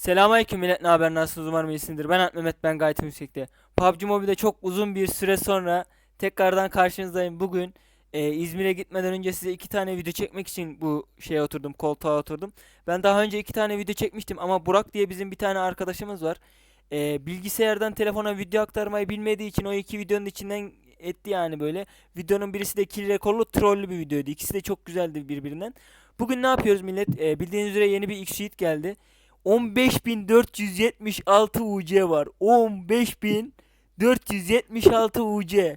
Selamünaleyküm millet ne haber nasılsınız umarım iyisindir. Ben Alp Mehmet ben gayet yüksekte. PUBG Mobile'de çok uzun bir süre sonra tekrardan karşınızdayım. Bugün e, İzmir'e gitmeden önce size iki tane video çekmek için bu şeye oturdum koltuğa oturdum. Ben daha önce iki tane video çekmiştim ama Burak diye bizim bir tane arkadaşımız var. E, bilgisayardan telefona video aktarmayı bilmediği için o iki videonun içinden etti yani böyle. Videonun birisi de kill rekorlu trollü bir videoydu. İkisi de çok güzeldi birbirinden. Bugün ne yapıyoruz millet? E, bildiğiniz üzere yeni bir X-Sheet geldi. 15.476 UC var. 15.476 UC.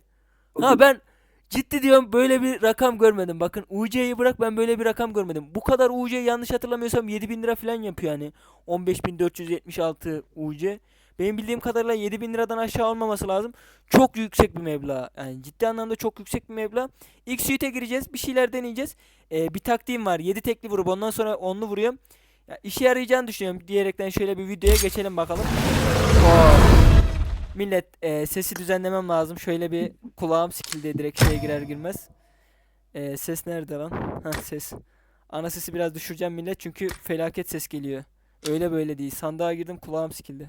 Ha ben ciddi diyorum böyle bir rakam görmedim. Bakın UC'yi bırak ben böyle bir rakam görmedim. Bu kadar UC yanlış hatırlamıyorsam 7000 lira falan yapıyor yani. 15.476 UC. Benim bildiğim kadarıyla 7000 liradan aşağı olmaması lazım. Çok yüksek bir meblağ. Yani ciddi anlamda çok yüksek bir meblağ. İlk suite'e gireceğiz. Bir şeyler deneyeceğiz. Ee, bir taktiğim var. 7 tekli vurup ondan sonra 10'lu vuruyorum. Ya işe yarayacağını düşünüyorum diyerekten şöyle bir videoya geçelim bakalım. Oo. Millet e, sesi düzenlemem lazım. Şöyle bir kulağım sikildi direkt şeye girer girmez. E, ses nerede lan? Heh, ses. Ana sesi biraz düşüreceğim millet çünkü felaket ses geliyor. Öyle böyle değil. Sandığa girdim kulağım sikildi.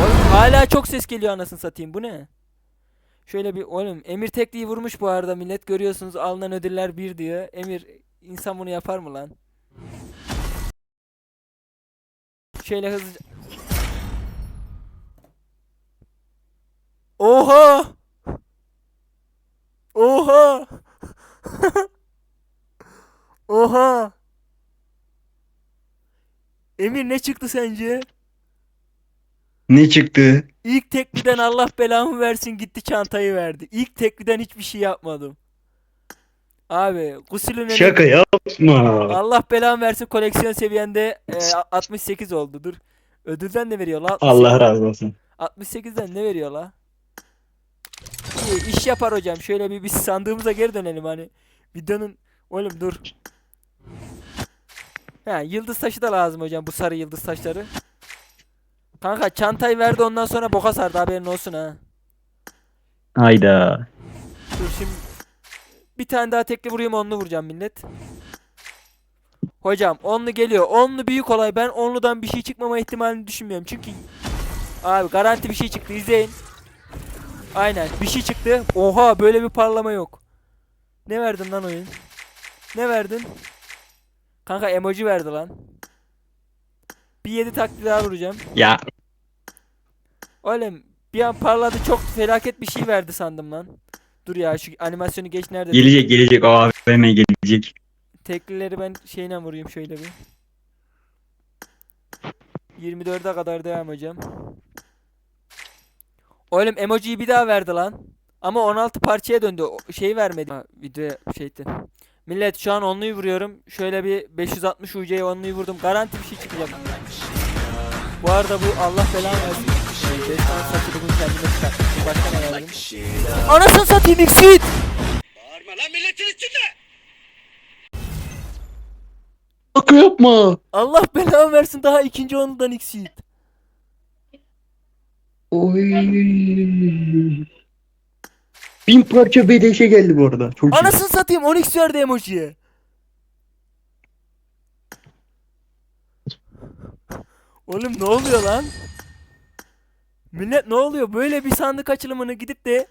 Oğlum hala çok ses geliyor anasını satayım. Bu ne? Şöyle bir oğlum Emir tekliği vurmuş bu arada millet görüyorsunuz alınan ödüller bir diyor. Emir insan bunu yapar mı lan? Şöyle hızlıca. Oha! Oha! Oha! Emir ne çıktı sence? Ne çıktı? İlk tekliden Allah belamı versin gitti çantayı verdi. İlk tekliden hiçbir şey yapmadım. Abi gusülün önemi- Şaka yapma. Allah belamı versin koleksiyon seviyende e, 68 oldu. Dur. Ödülden ne veriyor la? 68. Allah razı olsun. 68'den ne veriyor la? İyi iş yapar hocam. Şöyle bir biz sandığımıza geri dönelim hani. Videonun oğlum dur. Ha yıldız taşı da lazım hocam bu sarı yıldız taşları. Kanka çantayı verdi ondan sonra boka sardı haberin olsun ha. Hayda. Dur şimdi bir tane daha tekli vurayım onlu vuracağım millet. Hocam onlu geliyor. Onlu büyük olay. Ben onludan bir şey çıkmama ihtimalini düşünmüyorum. Çünkü abi garanti bir şey çıktı. İzleyin. Aynen bir şey çıktı. Oha böyle bir parlama yok. Ne verdin lan oyun? Ne verdin? Kanka emoji verdi lan. Bir 7 taklit daha vuracağım. Ya Oğlum bir an parladı çok felaket bir şey verdi sandım lan. Dur ya şu animasyonu geç nerede? gelecek gelecek o AVM gelecek. Teklileri ben şeyle vurayım şöyle bir. 24'e kadar devam hocam. Oğlum emojiyi bir daha verdi lan. Ama 16 parçaya döndü. O şey vermedi. Ha, videoya şeydi. Millet şu an onluyu vuruyorum. Şöyle bir 560 UC'ye onluyu vurdum. Garanti bir şey çıkacak. Bu arada bu Allah belanı versin. Çıkartmışım. Başka ne? Anasını satayım Xit! Bağırma lan milletin içinde. Şaka yapma. Allah belanı versin daha ikinci onludan Xit. Oy. Bin parça BDŞ geldi bu arada. Çok iyi. Anasını satayım 10x verdi emojiye. Oğlum ne oluyor lan? Millet ne oluyor? Böyle bir sandık açılımını gidip de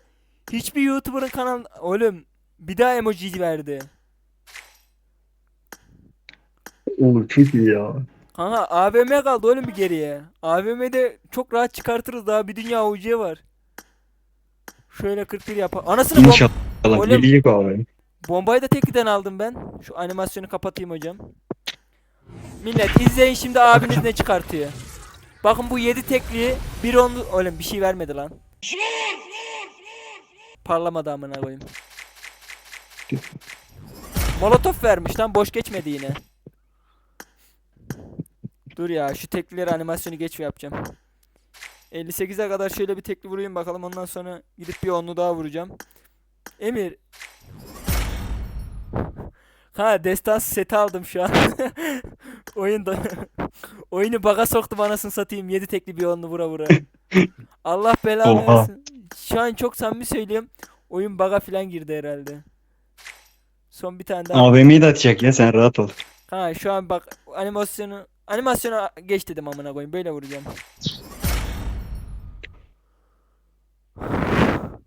hiçbir YouTuber'ın kanal oğlum bir daha emoji verdi. Oo, çok iyi ya. Kanka AVM kaldı oğlum bir geriye. AVM'de çok rahat çıkartırız daha bir dünya UC var. Şöyle 41 yap. Anasını İnşallah Oğlum. gelecek AVM. Bombayı da tekiden aldım ben. Şu animasyonu kapatayım hocam. Millet izleyin şimdi abiniz ne çıkartıyor. Bakın bu 7 tekliği bir onlu... Oğlum bir şey vermedi lan. Parlamadı amına koyayım. Molotof vermiş lan boş geçmedi yine. Dur ya şu teklileri animasyonu geç yapacağım. 58'e kadar şöyle bir tekli vurayım bakalım ondan sonra gidip bir onlu daha vuracağım. Emir Ha destans seti aldım şu an. Oyunda oyunu baga soktum anasını satayım. 7 tekli bir onlu vura vura. Allah belanı Oha. versin. Şu an çok samimi söylüyorum. Oyun baga falan girdi herhalde. Son bir tane daha. AVM'yi de atacak ya sen rahat ol. Ha şu an bak animasyonu Animasyona geç dedim amına koyayım. Böyle vuracağım.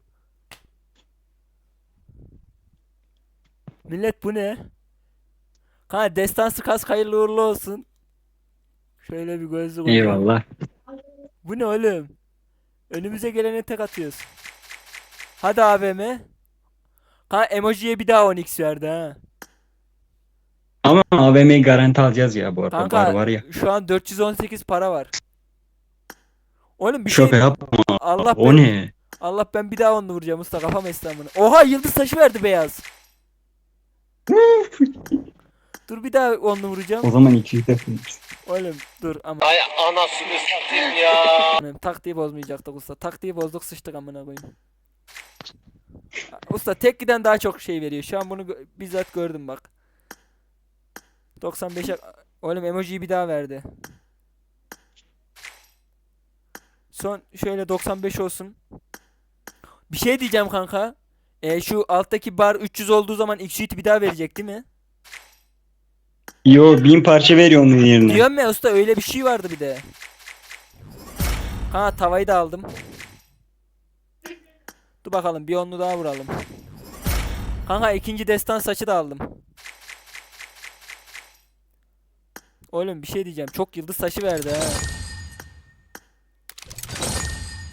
Millet bu ne? Kanka destansı kas hayırlı uğurlu olsun. Şöyle bir gözlük koyayım. Eyvallah. Bu ne oğlum? Önümüze gelene tek atıyoruz. Hadi AVM. Kanka emojiye bir daha 10x verdi ha. Ama AVM'yi garanti alacağız ya bu arada. Kanka Var var ya. şu an 418 para var. Oğlum bir şey Şaka yapma. Allah O ben, ne? Allah ben bir daha onu vuracağım usta kafam esnamını. Oha yıldız taşı verdi beyaz. Dur bir daha onu vuracağım. O zaman 200 yapayım. Oğlum dur ama Ay anasını satayım ya. Anam, taktiği bozmayacaktık usta. Taktiği bozduk sıçtık amına koyayım. Usta tek giden daha çok şey veriyor. Şu an bunu gö- bizzat gördüm bak. 95'e oğlum emojiyi bir daha verdi. Son şöyle 95 olsun. Bir şey diyeceğim kanka. E, şu alttaki bar 300 olduğu zaman X bir daha verecek değil mi? Yo 1000 parça veriyor onun yerine. Diyorum ya usta öyle bir şey vardı bir de. Ha tavayı da aldım. Dur bakalım bir onlu daha vuralım. Kanka ikinci destan saçı da aldım. Oğlum bir şey diyeceğim. Çok yıldız saçı verdi ha.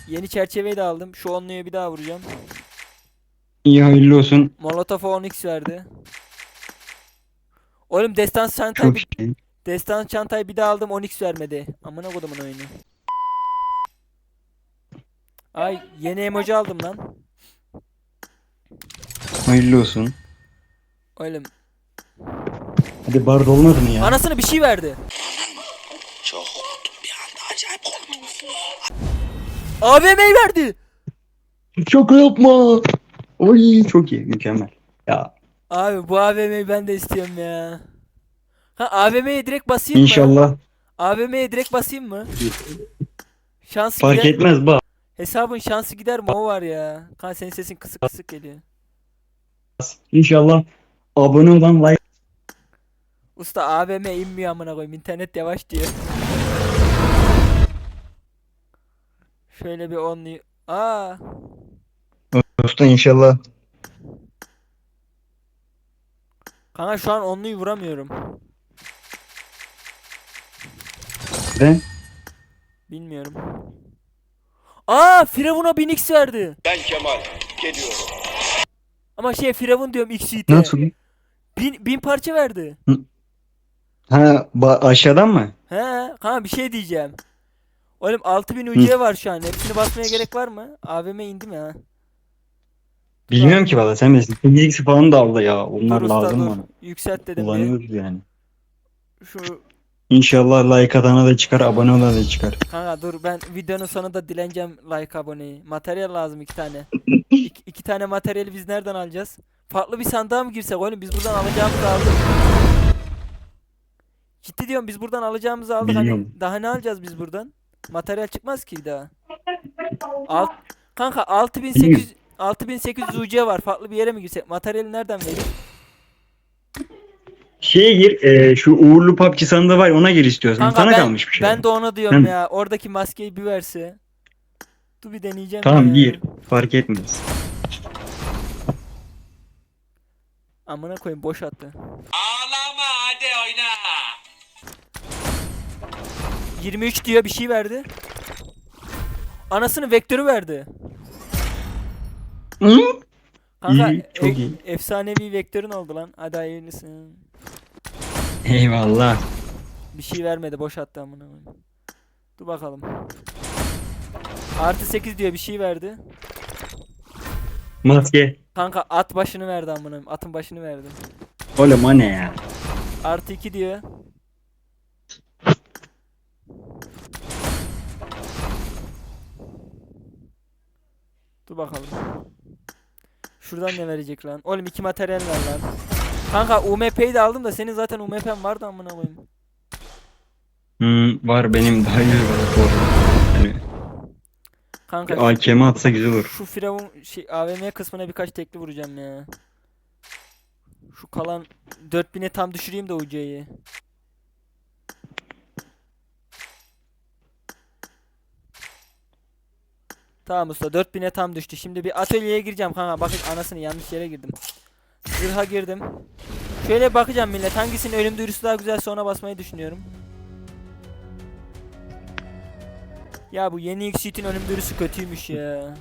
Yeni çerçeveyi de aldım. Şu onluya bir daha vuracağım. İyi hayırlı olsun. Molotov 10x verdi. Oğlum destan çantayı Çok bir, şey. destan çantayı bir daha aldım 10x vermedi. Amına kodumun oyunu. Ay yeni emoji aldım lan. Hayırlı olsun. Oğlum Hadi bar dolmadı mı ya? anasını bir şey verdi. Çok korktum bir anda acayip korktum. AVM'yi verdi. Çok yapma. Oy çok iyi mükemmel. Ya Abi bu AVM'yi ben de istiyorum ya. Ha AVM'ye direkt basayım mı? inşallah AVM'ye direkt basayım mı? Şansı fark gider. etmez bak. Hesabın şansı gider mi o var ya. Kan senin sesin kısık kısık geliyor. İnşallah abone olan like Usta AVM inmiyor amına koyayım. İnternet yavaş diyor. Şöyle bir onlu. Aa, usta inşallah. Kanka şu an onluyu vuramıyorum. Ben Bilmiyorum. Aa, Firavun'a 1000x verdi. Ben Kemal geliyorum. Ama şey Firavun diyorum XYT. nasıl? Bin, bin parça verdi. Ha ba- aşağıdan mı? He, kanka bir şey diyeceğim. Oğlum 6000 UC var şu an. Hepsini basmaya gerek var mı? AVM indi mi ha? Bilmiyorum ki valla sen bilirsin. 8x falan da aldı ya. Onlar dur usta lazım dur. bana. Yükselt dedim bir. Kullanıyoruz yani. Şu İnşallah like atana da çıkar, abone olana da çıkar. kanka dur ben videonun sonunda dileneceğim like aboneyi. Materyal lazım iki tane. İki, iki tane materyali biz nereden alacağız? Farklı bir sandığa mı girsek oğlum biz buradan alacağımızı aldık. Ciddi diyorum biz buradan alacağımızı aldık. Hani daha ne alacağız biz buradan? Materyal çıkmaz ki daha. Alt, kanka 6800 6800 UC var. Farklı bir yere mi girsek? Materyali nereden vereyim? Şeye gir, e, şu uğurlu PUBG sandığı var ona gir istiyorsan. Kanka Sana ben, kalmış bir şey. ben de ona diyorum Hı. ya. Oradaki maskeyi bir verse. Dur bir deneyeceğim Tamam ya. gir, fark etmez. Amına koyayım boş attı. Ağlama hadi oyna. 23 diyor bir şey verdi. Anasını vektörü verdi. Kanka İyi, çok e- iyi. efsanevi vektörün oldu lan. Hadi hayırlısı. Eyvallah. Bir şey vermedi boş attı amına koyayım. Dur bakalım. Artı 8 diyor bir şey verdi. Maske. Kanka at başını verdi amına koyayım. Atın başını verdi. Oğlum o ne ya? Artı 2 diyor. Dur bakalım. Şuradan ne verecek lan? Oğlum iki materyal ver lan. Kanka UMP'yi de aldım da senin zaten UMP'n vardı amına koyayım. Hmm, var benim daha iyi var. Yani Kanka bir AKM atsa güzel olur. şu Firavun şey AVM kısmına birkaç tekli vuracağım ya. Şu kalan 4000'e tam düşüreyim de UC'yi. Tamam usta 4000'e tam düştü. Şimdi bir atölyeye gireceğim kanka. Bakın anasını yanlış yere girdim. Zırha girdim. Şöyle bakacağım millet hangisinin ölüm duyurusu daha güzel sonra basmayı düşünüyorum. Ya bu yeni X-Sheet'in ölüm duyurusu kötüymüş ya.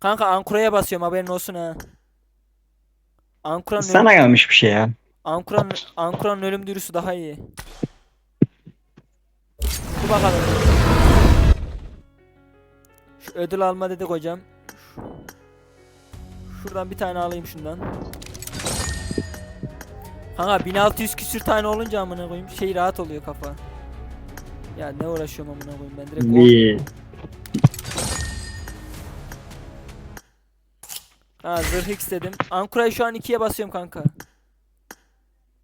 Kanka Ankura'ya basıyorum haberin olsun ha. Ankura'nın ölüm, Sana gelmiş bir şey ya. Ankura'nın Ankura'nın ölüm duyurusu daha iyi. Dur bakalım. Şu ödül alma dedik hocam. Şu- Şuradan bir tane alayım şundan. Kanka 1600 küsür tane olunca amına koyayım şey rahat oluyor kafa. Ya ne uğraşıyorum amına koyayım ben direkt Bir. Ha zırh X dedim. Ankura'yı şu an 2'ye basıyorum kanka.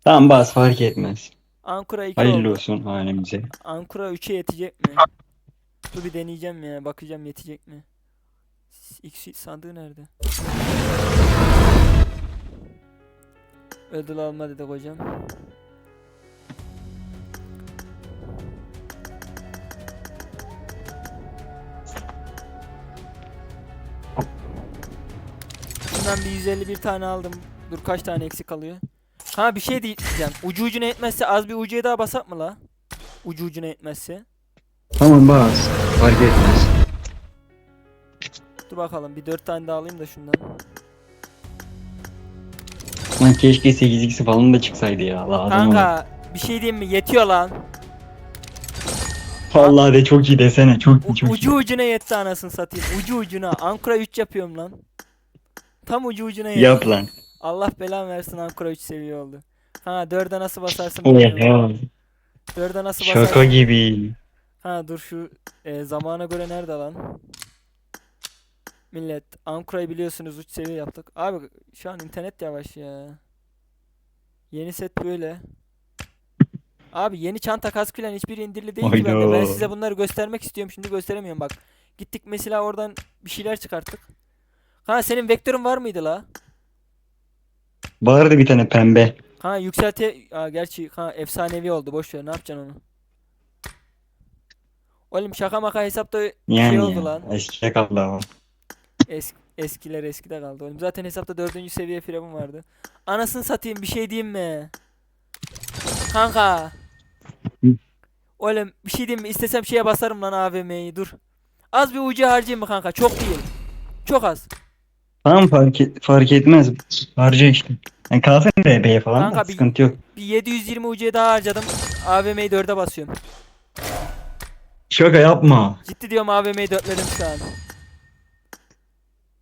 Tamam bas fark etmez. Ankura 2 Hayırlı oldu. olsun halimize. Ankara 3'e yetecek mi? Dur bir deneyeceğim ya. Bakacağım yetecek mi? X sandığı nerede? Ödül alma dedik hocam. Şundan bir 151 tane aldım. Dur kaç tane eksik kalıyor? Ha bir şey diyeceğim. Ucu ucuna etmezse az bir ucuya daha basak mı la? Ucu ucuna etmezse. Tamam bas. Fark etmez. Dur bakalım bir 4 tane daha alayım da şundan. Lan keşke 8x falan da çıksaydı ya. Lazım olur. Kanka bir şey diyeyim mi? Yetiyor lan. Vallahi de çok iyi desene. Çok U- iyi çok ucu iyi. ucuna yetti anasını satayım. Ucu ucuna. Ankara 3 yapıyorum lan. Tam ucu ucuna yetti. Yap lan. Allah belanı versin Ankara 3 seviye oldu. Ha 4'e nasıl basarsın Oh bilmiyorum. ya. 4'e nasıl Şaka basarsın? gibi. Ha dur şu e, zamana göre nerede lan? Millet Ankara'yı biliyorsunuz 3 seviye yaptık. Abi şu an internet yavaş ya. Yeni set böyle. Abi yeni çanta kask filan hiçbir indirili değil ki bende. Ben size bunları göstermek istiyorum şimdi gösteremiyorum bak. Gittik mesela oradan bir şeyler çıkarttık. Ha senin vektörün var mıydı la? Vardı bir tane pembe. Ha yükselte... Aa, gerçi ha efsanevi oldu boş ver ne yapacaksın onu? Oğlum şaka maka hesapta Yani şey oldu lan. Eskiye kaldı ama. Es eskiler eskide kaldı oğlum. Zaten hesapta dördüncü seviye firavun vardı. Anasını satayım bir şey diyeyim mi? Kanka. Oğlum bir şey diyeyim mi? İstesem şeye basarım lan AVM'yi dur. Az bir ucu harcayayım mı kanka? Çok değil. Çok az. Tamam fark, et, fark etmez. Harca işte. Yani kalsın RB'ye falan Kanka da bir- sıkıntı yok. Bir 720 ucuya daha harcadım. AVM'yi 4'e basıyorum. Şaka yapma. Ciddi diyorum AVM'yi dörtledim şu an.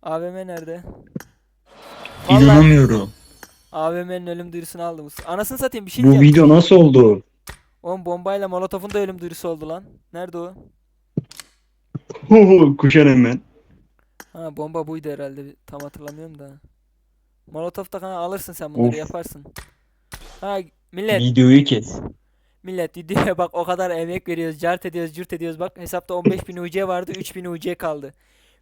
AVM nerede? Vallahi İnanamıyorum. AVM'nin ölüm duyurusunu aldım. Anasını satayım bir şey Bu diyeceğim. video nasıl oldu? Oğlum bombayla molotofun da ölüm duyurusu oldu lan. Nerede o? Kuşar hemen. Ha bomba buydu herhalde. Tam hatırlamıyorum da. Molotof da kanka alırsın sen bunları Of. yaparsın. Ha millet Videoyu kes. Millet videoya bak o kadar emek veriyoruz. Cart ediyoruz, cürt ediyoruz. Bak hesapta 15.000 UC vardı. 3.000 UC kaldı.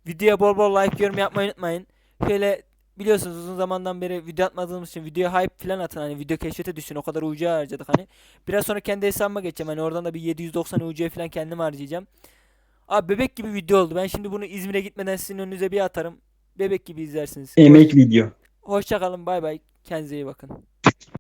Videoya bol bol like yorum yapmayı unutmayın. Şöyle biliyorsunuz uzun zamandan beri video atmadığımız için videoya hype falan atın hani video keşfete düşsün o kadar UC harcadık hani. Biraz sonra kendi hesabıma geçeceğim hani oradan da bir 790 UC falan kendim harcayacağım. Abi bebek gibi video oldu. Ben şimdi bunu İzmir'e gitmeden sizin önünüze bir atarım. Bebek gibi izlersiniz. Emek video. Hoşça kalın bay bay. Kendinize iyi bakın.